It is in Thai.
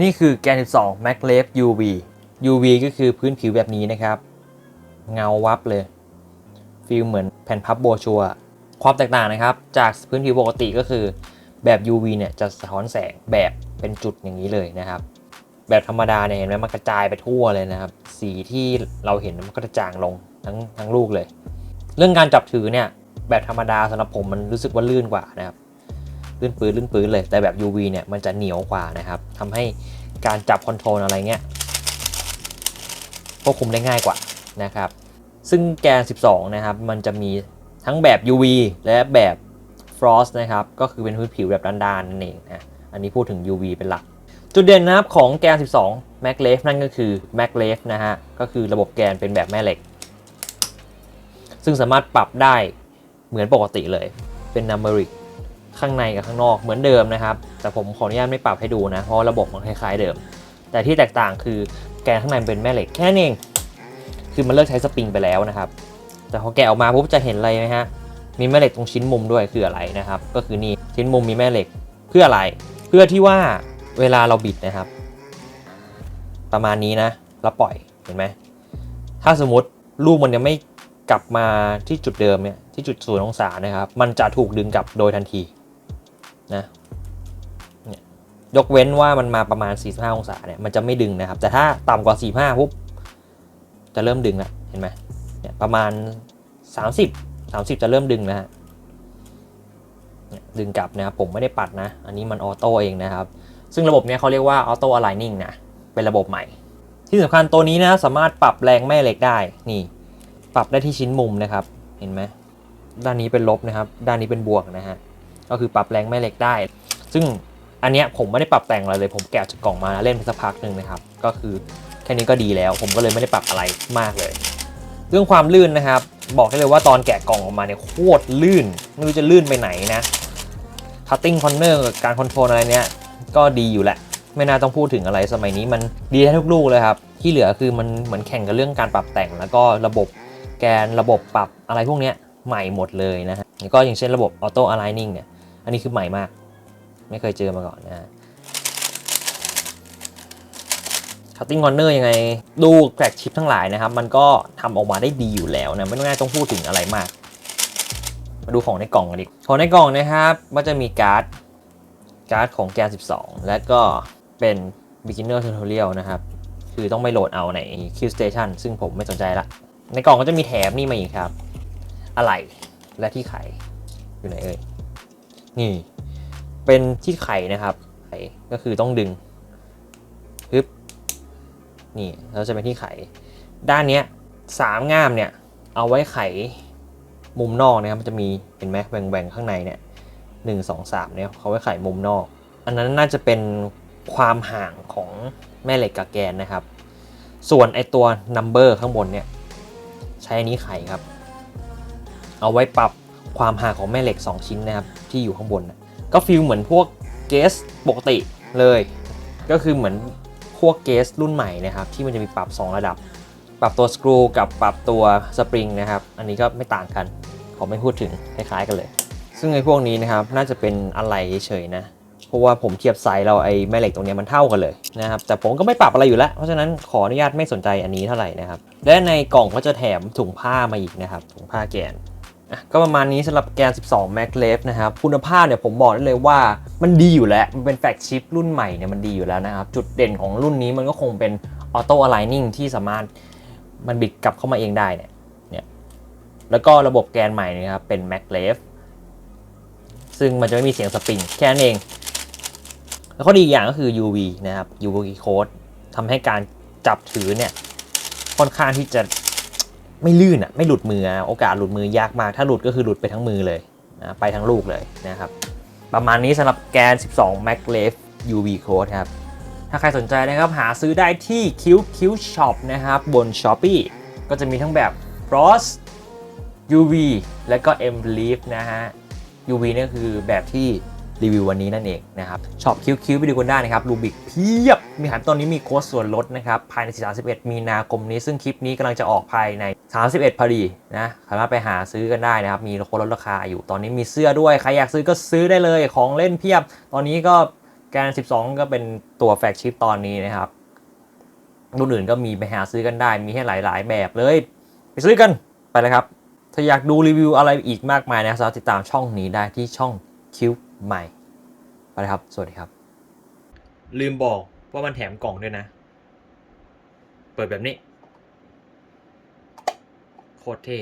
นี่คือแกน 12 m a c l e f UV UV ก็คือพื้นผิวแบบนี้นะครับ เงาวับเลยฟีลเหมือนแผ่นพับโบชัวความแตกต่างนะครับ จากพื้นผิวปกติก็คือแบบ UV เนี่ยจะสะท้อนแสงแบบเป็นจุดอย่างนี้เลยนะครับ แบบธรรมดาเนี่ยเห็นไหมมันกระจายไปทั่วเลยนะครับ สีที่เราเห็นมันก็จะจางลงทั้งทั้งลูกเลย เรื่องการจับถือเนี่ยแบบธรรมดาสำหรับผมมันรู้สึกว่าลื่นกว่านะครับ ลื่นปืนลื่นปืนเลย แต่แบบ UV เนี่ยมันจะเหนียวกว่านะครับทำให้การจับคอนโทรลอะไรเงี้ยควบคุมได้ง่ายกว่านะครับ ซึ่งแกน 12 นะครับ มันจะมีทั้งแบบ UV และแบบ Frost นะครับ ก็คือเป็นพื้นผิวแบบด้านๆนั่นเองนะอันนี้พูดถึง UV เป็นหลัก จุดเด่นนะครับของแกน 12 m a c l e f นั่นก็คือ m a c l e f นะฮะ ก็คือระบบแกนเป็นแบบแม่เหล็ก ซึ่งสามารถปรับได้เหมือนปกติเลย เป็น numeric ข้างในกับข้างนอกเหมือนเดิมนะครับ แต่ผมขออนุญาตไม่ปรับให้ดูนะ เพราะระบบมันคล้ายๆเดิม แต่ที่แตกต่างคือแกนข้างในเป็นแม่เหล็กแค่นั้นเอง คือมันเลิกใช้สปริงไปแล้วนะครับ แต่พอแกะออกมาปุ๊บจะเห็นอะไรไหมฮะ มีแม่เหล็กตรงชิ้นมุมด้วยคืออะไรนะครับ ก็คือนี่ชิ้นมุมมีแม่เหล็กเพื่ออะไร เพื่อที่ว่าเวลาเราบิดนะครับ ประมาณนี้นะแล้วปล่อยเห็นไหมถ้าสมมติลูกมันยังไม่กลับมาที่จุดเดิมเนี่ยที่จุดศูนย์องศานะครับ มันจะถูกดึงกลับโดยทันที นะเนี่ยยกเว้นว่ามันมาประมาณ 45 องศาเนี่ยมันจะไม่ดึงนะครับ แต่ถ้าต่ำกว่า 45ปุ๊บจะเริ่มดึงละเห็นไหมเนี่ยประมาณ 30 30 จะเริ่มดึงนะฮะดึงกลับนะครับผมไม่ได้ปัดนะ อันนี้มันออโต้เองนะครับ ซึ่งระบบเนี้ยเขาเรียกว่าออโต้อะไลนิ่งนะ เป็นระบบใหม่ ที่สำคัญตัวนี้นะสามารถปรับแรงแม่เหล็กได้ นี่ ปรับได้ที่ชิ้นมุมนะครับ เห็นไหมด้านนี้เป็นลบนะครับ ด้านนี้เป็นบวกนะฮะ ก็คือปรับแรงแม่เหล็กได้ ซึ่งอันเนี้ยผมไม่ได้ปรับแต่งอะไรเลย ผมแกะจากกล่องมาเล่นไปสักพักหนึ่งนะครับ ก็คือแค่นี้ก็ดีแล้ว ผมก็เลยไม่ได้ปรับอะไรมากเลย เรื่องความลื่นนะครับ บอกได้เลยว่าตอนแกะกล่องออกมาเนี่ยโคตรลื่น ไม่รู้จะลื่นไปไหนนะทัตติ้งคอนเนอร์การคอนโทรลอะไรเนี้ยก็ดีอยู่แหละ ไม่น่าต้องพูดถึงอะไรสมัยนี้มันดีแท้ทุกลูกเลยครับ ที่เหลือคือมันเหมือนแข่งกับเรื่องการปรับแต่ง แล้วก็ระบบแกนระบบปรับอะไรพวกเนี้ยใหม่หมดเลยนะฮะก็อย่างเช่นระบบออโต้อะไลนิ่งเนี่ย อันนี้คือใหม่มาก ไม่เคยเจอมาก่อนนะฮะคัตติ้งคอนเนอร์ยังไง ดูแกรกชิปทั้งหลายนะครับ มันก็ทำออกมาได้ดีอยู่แล้วนะ ไม่ต้องน่ายต้องพูดถึงอะไรมาก มาดูของในกล่องกันดิของในกล่องนะครับ มันจะมีการ์ด การ์ดของแกน 12 และก็เป็น beginner tutorial นะครับ คือต้องไม่โหลดเอาใน Q Station ซึ่งผมไม่สนใจละ ในกล่องก็จะมีแถมนี่มาอีกครับ อะไรและที่ไขอยู่ไหนเอ่ย นี่ เป็นที่ไข่นะครับ ไข่ก็คือต้องดึงปึ๊บนี่แล้วจะเป็นที่ไข ด้านเนี้ยสามง่ามเนี่ย เอาไว้ไขมุมนอกนะครับมันจะมีเห็นไหมแบ่งๆข้างในเนี่ยหนึ่งสองสามเนี่ยเขาไว้ไขมุมนอก อันนั้นน่าจะเป็นความห่างของแม่เหล็กกับแกนนะครับ ส่วนไอตัว number ข้างบนเนี่ย ใช้อันนี้ไขครับ เอาไว้ปรับ ความห่างของแม่เหล็ก 2 ชิ้นนะครับที่อยู่ข้างบนนะก็ฟีลเหมือนพวกเกสปกติเลย ก็คือเหมือนพวกเกสรุ่นใหม่นะครับที่มันจะมีปรับ 2 ระดับ ปรับตัวสกรูกับปรับตัวสปริงนะครับอันนี้ก็ไม่ต่างกันขอไม่พูดถึงคล้ายๆกันเลย ซึ่งไอ้พวกนี้นะครับน่าจะเป็นอะไรเฉยๆนะเพราะว่าผมเทียบไซส์เราไอ้แม่เหล็กตรงนี้มันเท่ากันเลยนะครับแต่ผมก็ไม่ปรับอะไรอยู่แล้ว เพราะฉะนั้นขออนุญาตไม่สนใจอันนี้เท่าไหร่นะครับและในกล่องก็จะแถมถุงผ้ามาอีกนะครับถุงผ้าแกน ก็ประมาณนี้สำหรับแกน 12 Mac l e f นะครับ คุณภาพเนี่ยผมบอกได้เลยว่ามันดีอยู่แล้ว มันเป็นแฟลกชิปรุ่นใหม่เนี่ยมันดีอยู่แล้วนะครับ จุดเด่นของรุ่นนี้มันก็คงเป็นออโต้อะไลนิ่งที่สามารถมันบิดกลับเข้ามาเองได้เนี่ยเนี่ย แล้วก็ระบบแกนใหม่นะครับ เป็น Mac l e f ซึ่งมันจะไม่มีเสียงสปริงแค่นั้นเอง แล้วข้อดีอีกอย่างก็คือ UV นะครับ UV code ทำให้การจับถือเนี่ยค่อนข้างที่จะ ไม่ลื่นอะไม่หลุดมืออะโอกาสหลุดมือยากมาก ถ้าหลุดก็คือหลุดไปทั้งมือเลยนะไปทั้งลูกเลยนะครับ ประมาณนี้สำหรับแกน 12 Mac l e f UV code ครับ ถ้าใครสนใจนะครับหาซื้อได้ที่ QQ Shop นะครับ บน Shopee ก็จะมีทั้งแบบ Frost UV และก็ M Leaf นะฮะ UV นี่คือแบบที่รีวิววันนี้นั่นเองนะครับช็อปคิวคิวไปดูกันได้นะครับ รูบิกเพียบ มีหันตอนนี้มีโค้ดส่วนลดนะครับ ภายใน 31 มีนาคมนี้ ซึ่งคลิปนี้กำลังจะออกภายใน 31พอดีนะ สามารถไปหาซื้อกันได้นะครับ มีโค้ดลดราคาอยู่ ตอนนี้มีเสื้อด้วย ใครอยากซื้อก็ซื้อได้เลย ของเล่นเพียบ ตอนนี้ก็แกน 12 ก็เป็นตัวแฟลกชิปตอนนี้นะครับ รุ่นอื่นก็มีไปหาซื้อกันได้ มีให้หลาย ๆ แบบเลย ไปซื้อกัน ไปเลยครับ ถ้าอยากดูรีวิวอะไรอีกมากมายนะครับสามารถติดตามช่องนี้ได้ที่ช่องคิวใหม่ ไปเลยครับ สวัสดีครับ ลืมบอก ว่ามันแถมกล่องด้วยนะ เปิดแบบนี้ โคตรเท่